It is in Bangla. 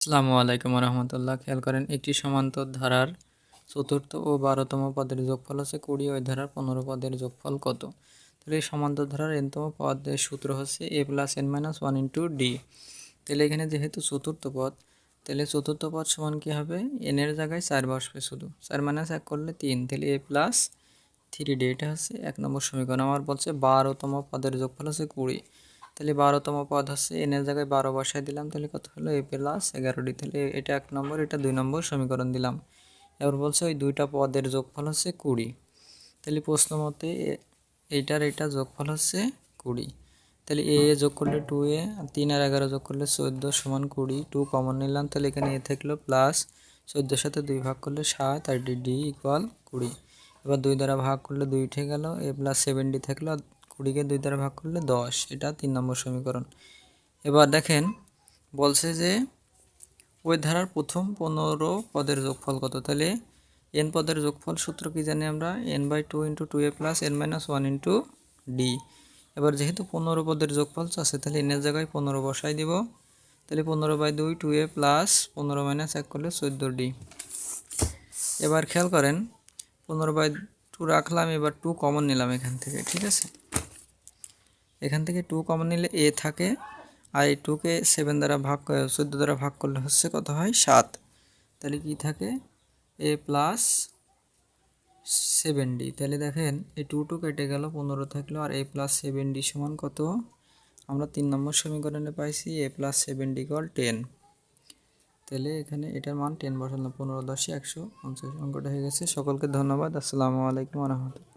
আসসালামু আলাইকুম রহমতুল্লাহ খেয়াল করেন একটি সমান্তর ধারার চতুর্থ ও বারোতম পদের যোগফল হচ্ছে কুড়ি, ওই ধারার পনেরো পদের যোগফল কত? তাহলে এই সমান্তর ধারার এনতম পদের সূত্র হচ্ছে A plus N minus one into D. তাহলে এখানে যেহেতু চতুর্থ পদ, তাহলে চতুর্থ পদ সমান কী হবে? এনের জায়গায় চার বসবে শুধু। চার মাইনাস এক করলে তিন, তাহলে এ প্লাস থ্রি ডি, এটা হচ্ছে এক নম্বর সমীকরণ। আমার বলছে বারোতম পদের যোগফল হচ্ছে কুড়ি। তাহলে বারোতম পদ হচ্ছে এনের জায়গায় বারো বসায় দিলাম, তাহলে কত হলো? এ প্লাস এগারোটি তাহলে এটা এক নম্বর, এটা দুই নম্বর সমীকরণ দিলাম। এবার বলছে ওই দুইটা পদের যোগফল হচ্ছে কুড়ি। তাহলে প্রশ্ন মতে এইটার এটা যোগফল হচ্ছে কুড়ি। তাহলে এ এ যোগ করলে টু এ তিন আর এগারো যোগ করলে চোদ্দ সমান কুড়ি টু কমন নিলাম, তাহলে এখানে এ থাকল প্লাস চোদ্দোর সাথে দুই ভাগ করলে সাত, আর ডি ডি ইকুয়াল কুড়ি। এবার দুই দ্বারা ভাগ করলে দুই উঠে গেল এ প্লাস সেভেন ডি থাকল কুড়িকে দুই দ্বারা ভাগ করলে দশ। এটা তিন নম্বর সমীকরণ। এবার দেখেন, বলছে যে, ওই ধারার প্রথম পনেরো পদের যোগফল কত? তাহলে এন পদের যোগফল সূত্র কি জানি আমরা? N by two into two A plus N minus one into D এবার যেহেতু পনেরো পদের যোগফল আছে তাহলে এনের জায়গায় পনেরো বসাই দিব। তাহলে পনেরো বাই দুই টু এ প্লাস পনেরো মাইনাস এক করলে চোদ্দ ডি এবার খেয়াল করেন, পনেরো বাই টু রাখলাম, এবার টু কমন নিলাম এখান থেকে, ঠিক আছে? এখান থেকে টু কমন নিলে এ থাকে। আর এই টুকে সেভেন দ্বারা ভাগ চোদ্দ দ্বারা ভাগ করলে হচ্ছে কত হয়? সাত। তাহলে কি থাকে? এ প্লাস সেভেন ডি তাহলে দেখেন, এই টু টু কেটে গেল, পনেরো থাকল, আর এ প্লাস সেভেন ডি সমান কত? আমরা তিন নম্বর সমীকরণে পাইছি A plus seven D call ten তাহলে এখানে এটার মান টেন বসালাম, পনেরো দশে একশো পঞ্চাশ। অঙ্কটা হয়ে গেছে। সকলকে ধন্যবাদ। আসসালামু আলাইকুম রহমতুল্লাহ।